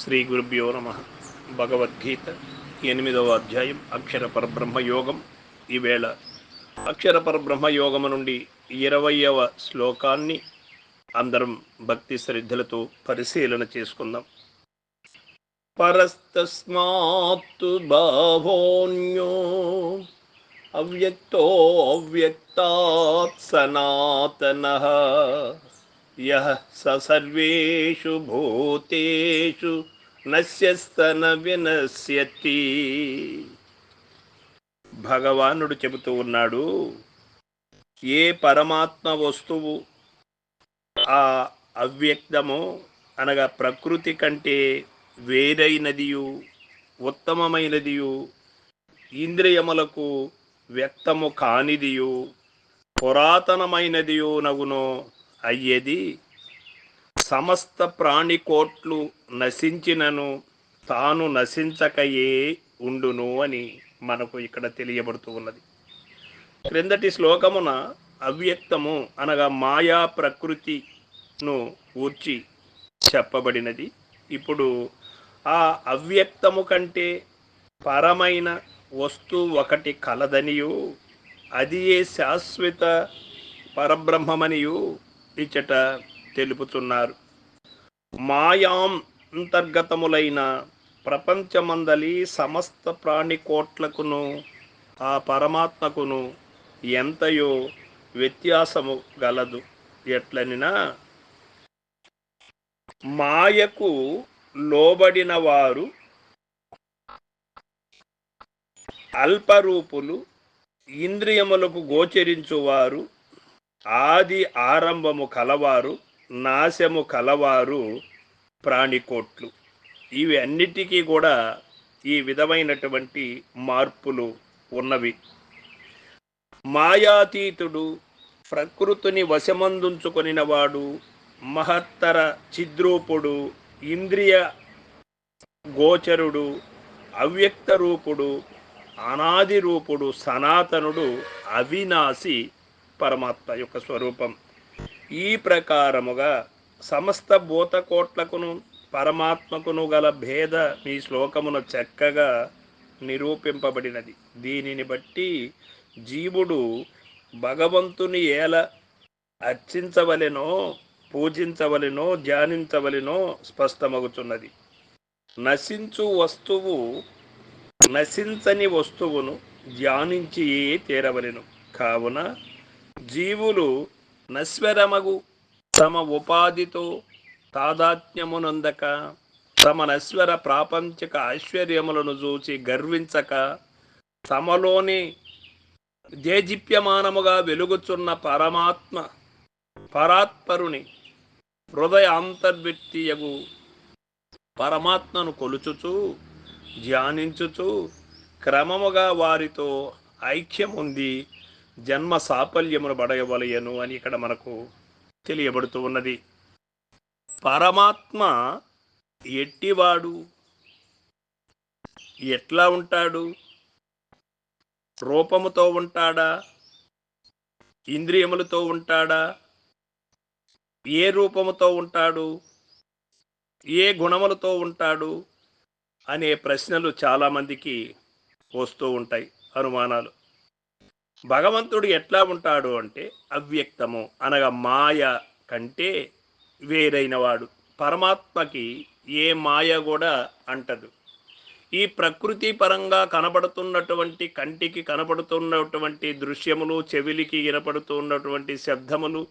శ్రీ గురుభ్యో నమ. భగవద్గీత ఎనిమిదవ అధ్యాయం అక్షర పరబ్రహ్మ యోగం. ఈవేళ అక్షర పరబ్రహ్మ యోగము నుండి ఇరవయవ శ్లోకాన్ని అందరం భక్తి శ్రద్ధలతో పరిశీలన చేసుకుందాం. పరస్తస్మాత్తు భావోన్యో అవ్యక్తో అవ్యక్తాత్ సనాతన. యహ స సర్వేషు భూతేషు నశ్యస్తన వినశ్యతి భగవానుడు చెబుతూ ఉన్నాడు ఏ పరమాత్మ వస్తువు ఆ అవ్యక్తము అనగా ప్రకృతి కంటే వేరైనదియు ఉత్తమమైనదియు ఇంద్రియములకు వ్యక్తము కానిదియు పురాతనమైనదియు నగునో అయ్యేది. సమస్త ప్రాణికోట్లు నశించినను తాను నశించకయే ఉండును అని మనకు ఇక్కడ తెలియబడుతూ ఉన్నది. క్రిందటి శ్లోకమున అవ్యక్తము అనగా మాయా ప్రకృతిను ఊర్చి చెప్పబడినది. ఇప్పుడు ఆ అవ్యక్తము కంటే పరమైన వస్తువు ఒకటి కలదనియు అది ఏ శాశ్వత పరబ్రహ్మమనియు ఇచ్చట తెలుపుతున్నారు. మాయాం అంతర్గతములైన ప్రపంచమందలి సమస్త ప్రాణికోట్లకును ఆ పరమాత్మకును ఎంతయో వ్యత్యాసము గలదు. ఎట్లనినా మాయకు లోబడిన వారు అల్పరూపులు ఇంద్రియములకు గోచరించువారు ఆది ఆరంభము కలవారు నాశము కలవారు ప్రాణికోట్లు. ఇవి అన్నిటికీ కూడా ఈ విధమైనటువంటి మార్పులు ఉన్నవి. మాయాతీతుడు ప్రకృతిని వశమందుంచుకొనినవాడు మహత్తర చిద్రూపుడు ఇంద్రియ గోచరుడు అవ్యక్త రూపుడు అనాది రూపుడు సనాతనుడు అవినాశి పరమాత్మ యొక్క స్వరూపం. ఈ ప్రకారముగా సమస్త భూతకోట్లకును పరమాత్మకును గల భేద ఈ శ్లోకమున చక్కగా నిరూపింపబడినది. దీనిని బట్టి జీవుడు భగవంతుని ఏల అర్చించవలెనో పూజించవలెనో ధ్యానించవలెనో స్పష్టమగుచున్నది. నశించు వస్తువు నశించని వస్తువును ధ్యానించి తీరవలెను. కావున జీవులు నశ్వరమగు తమ ఉపాధితో తాదాత్మ్యమునందక తమ నశ్వర ప్రాపంచిక ఐశ్వర్యములను చూచి గర్వించక తమలోని దేజీప్యమానముగా వెలుగుచున్న పరమాత్మ పరాత్పరుని హృదయ అంతర్వ్యక్తియగు పరమాత్మను కొలుచుచు ధ్యానించుచు క్రమముగా వారితో ఐక్యం ఉంది జన్మ సాఫల్యమును బడయవలయను అని ఇక్కడ మనకు తెలియబడుతూ ఉన్నది. పరమాత్మ ఎట్టివాడు? ఎట్లా ఉంటాడు? రూపముతో ఉంటాడా? ఇంద్రియములతో ఉంటాడా? ఏ రూపముతో ఉంటాడు? ఏ గుణములతో ఉంటాడు? అనే ప్రశ్నలు చాలామందికి వస్తూ ఉంటాయి అనుమానాలు. భగవంతుడు ఎట్లా ఉంటాడు అంటే అవ్యక్తము అనగా మాయ కంటే వేరైనవాడు పరమాత్మకి ఏ మాయ కూడా అంటదు. ఈ ప్రకృతి పరంగా కనబడుతున్నటువంటి కంటికి కనబడుతున్నటువంటి దృశ్యములు చెవిలికి వినపడుతున్నటువంటి శబ్దములు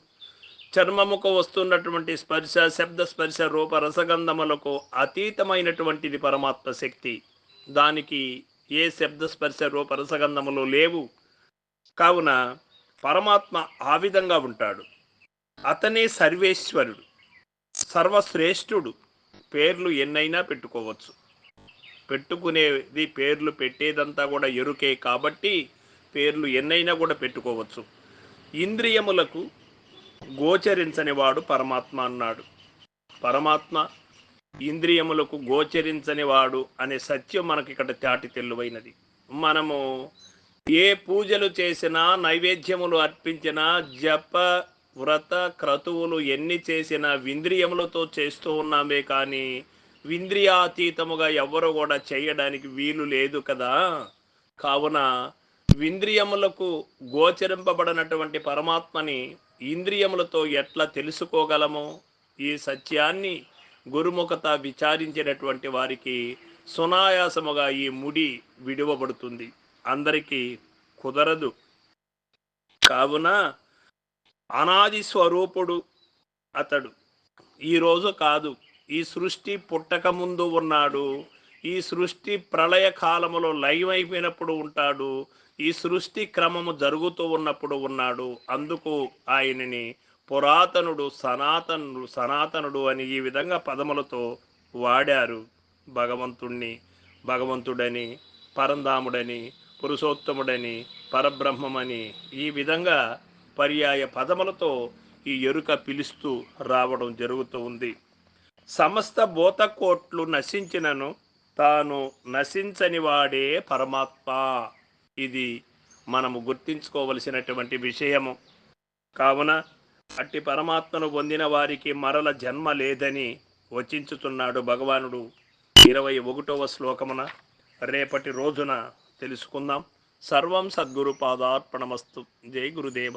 చర్మముకు వస్తున్నటువంటి స్పర్శ శబ్ద స్పర్శ రూప రసగంధములకు అతీతమైనటువంటిది పరమాత్మ శక్తి. దానికి ఏ శబ్ద స్పర్శ రూప రసగంధములు లేవు. కావున పరమాత్మ ఆ విధంగా ఉంటాడు. అతనే సర్వేశ్వరుడు సర్వశ్రేష్ఠుడు. పేర్లు ఎన్నైనా పెట్టుకోవచ్చు. పెట్టుకునేది పేర్లు పెట్టేదంతా కూడా ఎరుకే కాబట్టి పేర్లు ఎన్నైనా కూడా పెట్టుకోవచ్చు. ఇంద్రియములకు గోచరించని వాడు పరమాత్మ అన్నాడు. పరమాత్మ ఇంద్రియములకు గోచరించని వాడు అనే సత్యం మనకి ఇక్కడ తాటి తెల్లువైనది మనము ఏ పూజలు చేసినా నైవేద్యములు అర్పించినా జప వ్రత క్రతువులు ఎన్ని చేసినా ఇంద్రియములతో చేస్తూ ఉన్నామే కానీ ఇంద్రియాతీతముగా ఎవ్వరు కూడా చేయడానికి వీలు లేదు కదా. కావున ఇంద్రియములకు గోచరింపబడినటువంటి పరమాత్మని ఇంద్రియములతో ఎట్లా తెలుసుకోగలము? ఈ సత్యాన్ని గురుముఖత విచారించినటువంటి వారికి సునాయాసముగా ఈ ముడి విడువబడుతుంది. అందరికీ కుదరదు. కావున అనాది స్వరూపుడు అతడు. ఈరోజు కాదు. ఈ సృష్టి పుట్టక ముందు ఉన్నాడు. ఈ సృష్టి ప్రళయ కాలములో లయమైపోయినప్పుడు ఉంటాడు. ఈ సృష్టి క్రమము జరుగుతూ ఉన్నప్పుడు ఉన్నాడు. అందుకు ఆయనని పురాతనుడు సనాతనుడు సనాతనుడు అని ఈ విధంగా పదములతో వాడారు భగవంతుణ్ణి భగవంతుడని పరంధాముడని పురుషోత్తముడని పరబ్రహ్మమని ఈ విధంగా పర్యాయ పదములతో ఈ ఎరుక పిలుస్తూ రావడం జరుగుతూ ఉంది. సమస్త భూతకోట్లు నశించినను తాను నశించని వాడే పరమాత్మ. ఇది మనము గుర్తించుకోవలసినటువంటి విషయము. కావున అట్టి పరమాత్మను పొందిన వారికి మరల జన్మ లేదని వచించుతున్నాడు భగవానుడు. ఇరవై ఒకటవ శ్లోకమున రేపటి రోజున తెలుసుకుందాం. సర్వం సద్గురు పాదార్పణమస్తు. జై గురుదేవ.